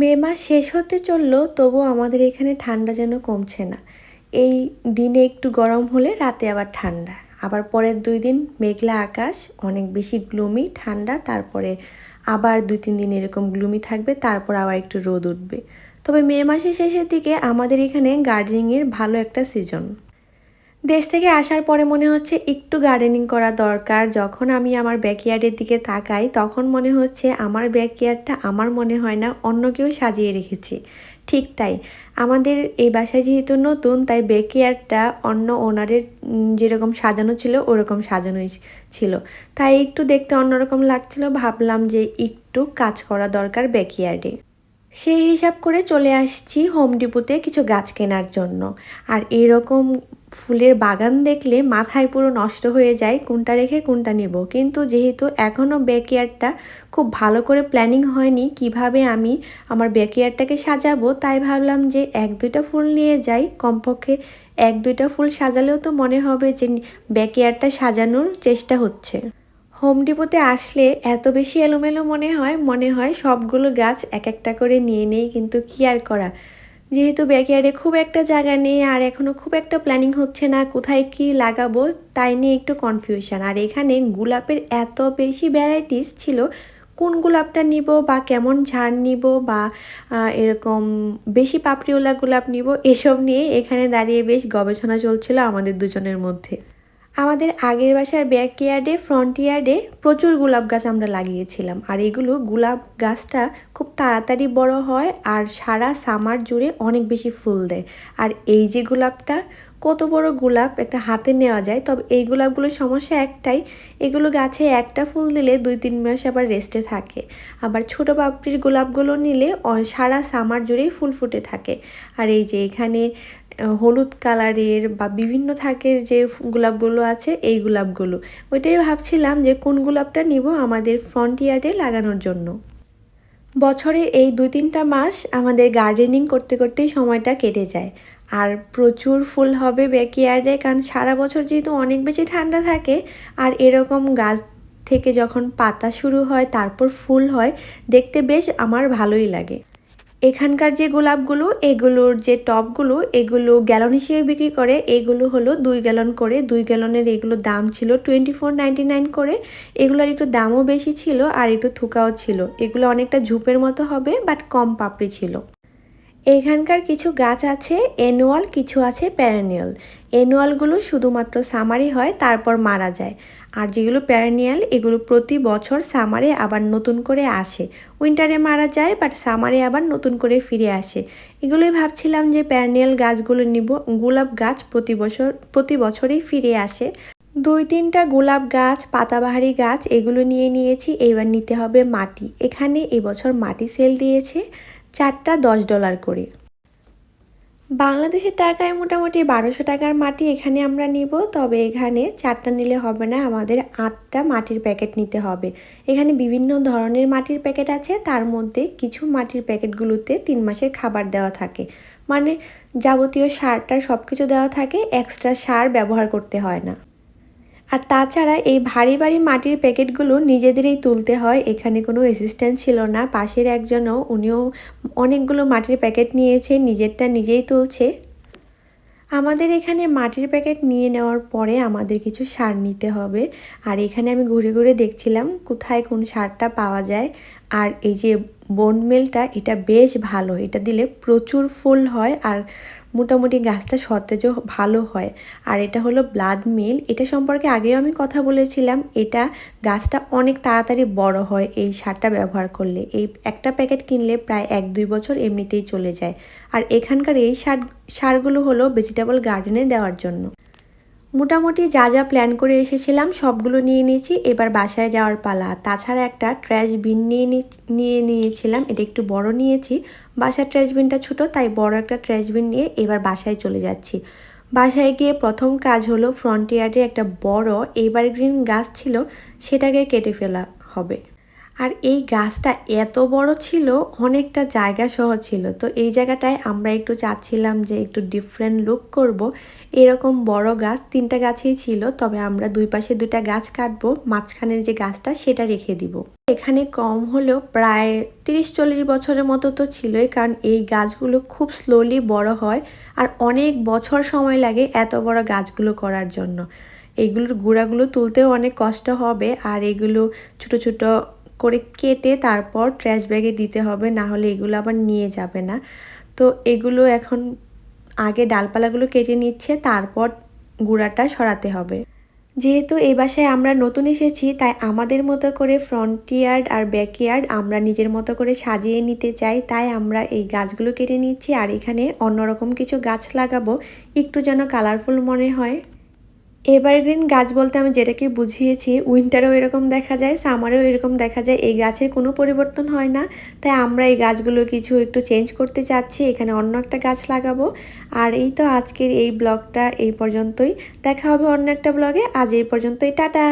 মে মাস শেষ হতে চলল তবু আমাদের এখানে ঠান্ডা যেন কমছে না। এই দিনে একটু গরম হলে রাতে আবার ঠান্ডা। আবার পরের দুই দিন মেঘলা আকাশ, অনেক বেশি গ্লুমি, ঠান্ডা, তারপরে আবার দুই তিন দিন এরকম গ্লুমি থাকবে, তারপর আবার একটু রোদ উঠবে। তবে মে মাসের শেষের দিকে আমাদের এখানে গার্ডেনিংয়ের ভালো একটা সিজন দেশ থেকে আসার পরে মনে হচ্ছে একটু গার্ডেনিং করা দরকার। যখন আমি আমার ব্যাকইয়ার্ডের দিকে তাকাই, তখন মনে হচ্ছে আমার ব্যাকইয়ার্ডটা আমার মনে হয় না, অন্য কেউ সাজিয়ে রেখেছে। ঠিক তাই। আমাদের এই বাসায় যেহেতু নতুন, তাই ব্যাকইয়ার্ডটা অন্য ওনারের যেরকম সাজানো ছিল, ওরকম সাজানোই ছিল। তাই একটু দেখতে অন্যরকম লাগছিল, ভাবলাম যে একটু কাজ করা দরকার ব্যাকইয়ার্ডে। সেই হিসাব করে চলে আসছি হোম ডিপোতে কিছু গাছ কেনার জন্য। আর এরকম ফুলের বাগান দেখলে মাথায় পুরো নষ্ট হয়ে যায় কোনটা রেখে কোনটা নেব। কিন্তু যেহেতু এখনও ব্যাকয়ার্ডটা খুব ভালো করে প্ল্যানিং হয়নি কীভাবে আমি আমার ব্যাকয়ার্ডটাকে সাজাবো, তাই ভাবলাম যে এক দুইটা ফুল নিয়ে যাই। কমপক্ষে এক দুইটা ফুল সাজালেও তো মনে হবে যে ব্যাকয়ার্ডটা সাজানোর চেষ্টা হচ্ছে। হোম ডিপোতে আসলে এত বেশি এলোমেলো মনে হয় মনে হয় সবগুলো গাছ এক একটা করে নিয়ে নেই, কিন্তু কি আর করা? যেহেতু ব্যাকয়ার্ডে খুব একটা জায়গা নেই আর এখনও খুব একটা প্ল্যানিং হচ্ছে না কোথায় কি লাগাবো, তাই নিয়ে একটু কনফিউশন আর এখানে গোলাপের এত বেশি ভ্যারাইটিস ছিল, কোন গোলাপটা নিব বা কেমন ঝাড় নিব বা এরকম বেশি পাপড়িওলা গোলাপ নিব, এসব নিয়ে এখানে দাঁড়িয়ে বেশ গবেষণা চলছিল আমাদের দুজনের মধ্যে। আমাদের আগের বাসার ব্যাক ইয়ার্ডে ফ্রন্ট ইয়ার্ডে প্রচুর গোলাপ গাছ আমরা লাগিয়েছিলাম। আর এগুলো গোলাপ গাছটা খুব তাড়াতাড়ি বড় হয় আর সারা সামার জুড়ে অনেক বেশি ফুল দেয়। আর এই যে গোলাপটা, কত বড় গোলাপ একটা হাতে নেওয়া যায়। তবে এই গোলাপগুলোর সমস্যা একটাই, এগুলো গাছে একটা ফুল দিলে দুই তিন মাস আবার রেস্টে থাকে। আবার ছোট পাপড়ির গোলাপগুলো নিলে সারা সামার জুড়েই ফুল ফুটে থাকে। আর এই যে এখানে হলুদ কালারের বা বিভিন্ন থাকের যে গোলাপগুলো আছে, এই গোলাপগুলো। ওইটাই ভাবছিলাম যে কোন গোলাপটা নিব আমাদের ফ্রন্ট ইয়ার্ডে লাগানোর জন্য। বছরে এই দুই তিনটা মাস আমাদের গার্ডেনিং করতে করতেই সময়টা কেটে যায়। আর প্রচুর ফুল হবে ব্যাকইয়ার্ডে কারণ সারা বছর যেহেতু অনেক বেশি ঠান্ডা থাকে, আর এরকম গাছ থেকে যখন পাতা শুরু হয়, তারপর ফুল হয়, দেখতে বেশ আমার ভালোই লাগে। এখানকার যে গোলাপগুলো, এগুলোর যে টপগুলো, এগুলো গ্যালন হিসেবে বিক্রি করে। এগুলো হলো দুই গ্যালন করে। দুই গ্যালনের এগুলো দাম ছিল টোয়েন্টি ফোর করে। এগুলোর একটু দামও বেশি ছিল আর একটু থুকাও ছিল। এগুলো অনেকটা ঝুপের মতো হবে, বাট কম পাপড়ি ছিল। এখানকার কিছু গাছ আছে, অ্যানুয়াল, কিছু আছে প্যারানিয়াল। অ্যানুয়ালগুলো শুধুমাত্র সামারি হয়, তারপর মারা যায়। আর যেগুলো প্যারানিয়াল এগুলো প্রতি বছর সামারে আবার নতুন করে আসে। উইন্টারে মারা যায় বাট সামারে আবার নতুন করে ফিরে আসে। এগুলোই ভাবছিলাম যে প্যারানিয়াল গাছগুলো নিব। গোলাপ গাছ প্রতি বছর, প্রতি বছরেই ফিরে আসে। দুই তিনটা গোলাপ গাছ, পাতাবাহারি গাছ, এগুলো নিয়ে নিয়েছি। এবার নিতে হবে মাটি। এখানে এবছর মাটি সেল দিয়েছে চারটা দশ ডলার করে। বাংলাদেশের টাকায় মোটামুটি বারোশো টাকার মাটি এখানে আমরা নিব, তবে এখানে চারটা নিলে হবে না, আমাদের আটটা মাটির প্যাকেট নিতে হবে। এখানে বিভিন্ন ধরনের মাটির প্যাকেট আছে, তার মধ্যে কিছু মাটির প্যাকেটগুলোতে তিন মাসের খাবার দেওয়া থাকে। মানে যাবতীয় সারটার সব কিছু দেওয়া থাকে, এক্সট্রা সার ব্যবহার করতে হয় না। আর তাছাড়া এই ভারী ভারী মাটির প্যাকেটগুলো নিজেদেরই তুলতে হয়। এখানে কোনো অ্যাসিস্ট্যান্ট ছিল না। পাশের একজনও, উনিও অনেকগুলো মাটির প্যাকেট নিয়েছে, নিজেরটা নিজেই তুলছে। আমাদের এখানে মাটির প্যাকেট নিয়ে নেওয়ার পরে আমাদের কিছু সার নিতে হবে। আর এখানে আমি ঘুরে ঘুরে দেখছিলাম কোথায় কোন সারটা পাওয়া যায়। আর এই যে বোন মেলটা এটা বেশ ভালো। এটা দিলে প্রচুর ফুল হয়। আর মোটামুটি গাছটা সতেজও ভালো হয়। আর এটা হলো ব্লাড মিল এটা সম্পর্কে আগেও আমি কথা বলেছিলাম। এটা গাছটা অনেক তাড়াতাড়ি বড় হয় এই সারটা ব্যবহার করলে। এই একটা প্যাকেট কিনলে প্রায় এক দুই বছর এমনিতেই চলে যায়। আর এখানকার এই সার, সারগুলো হলো ভেজিটেবল গার্ডেনে দেওয়ার জন্য। মোটামুটি যা যা প্ল্যান করে এসেছিলাম সবগুলো নিয়ে নিয়েছি। এবার বাসায় যাওয়ার পালা। তাছাড়া একটা ট্র্যাশ বিন নিয়ে নিয়ে নিয়েছিলাম। এটা একটু বড় নিয়েছি। বাসার ট্র্যাশবিনটা ছোট, তাই বড় একটা ট্র্যাশবিন নিয়ে এবার বাসায় চলে যাচ্ছি। বাসায় গিয়ে প্রথম কাজ হলো ফ্রন্ট ইয়ার্ডে একটা বড় এবার গ্রিন গাছ ছিল, সেটাকে কেটে ফেলা হবে। আর এই গাছটা এত বড় ছিল, অনেকটা জায়গা সহ ছিল। তো এই জায়গাটায় আমরা একটু চাচ্ছিলাম যে একটু ডিফারেন্ট লুক করব। এরকম বড় গাছ, তিনটা গাছেই ছিল, তবে আমরা দুই পাশে দুটা গাছ কাটবো, মাঝখানের যে গাছটা সেটা রেখে দিব। এখানে কম হলেও প্রায় তিরিশ চল্লিশ বছরের মতো তো ছিলই, কারণ এই গাছগুলো খুব স্লোলি বড় হয় আর অনেক বছর সময় লাগে এত বড় গাছগুলো করার জন্য। এইগুলোর গুঁড়াগুলো তুলতেও অনেক কষ্ট হবে আর এগুলো ছোট ছোট করে কেটে তারপর ট্র্যাশ ব্যাগে দিতে হবে, না হলে এগুলো আবার নিয়ে যাবে না। তো এগুলো এখন আগে ডালপালাগুলো কেটে নিচ্ছে, তারপর গুঁড়াটা সরাতে হবে। যেহেতু এই বাসায় আমরা নতুন এসেছি, তাই আমাদের মতো করে ফ্রন্ট ইয়ার্ড আর ব্যাক ইয়ার্ড আমরা নিজের মতো করে সাজিয়ে নিতে চাই। তাই আমরা এই গাছগুলো কেটে নিচ্ছি, আর এখানে অন্যরকম কিছু গাছ লাগাবো, একটু যেন কালারফুল মনে হয়। এভারগ্রিন গাছ বলতে আমি যেটাকে বুঝিয়েছি, উইন্টারেও এরকম দেখা যায়, সামারেও এরকম দেখা যায়। এই গাছের কোনো পরিবর্তন হয় না। তাই আমরা এই গাছগুলো কিছু একটু চেঞ্জ করতে চাচ্ছি, এখানে অন্য একটা গাছ লাগাবো। আর এই তো আজকের এই ব্লগটা এই পর্যন্তই। দেখা হবে অন্য একটা ব্লগে। আজ এই পর্যন্তই। টাটা!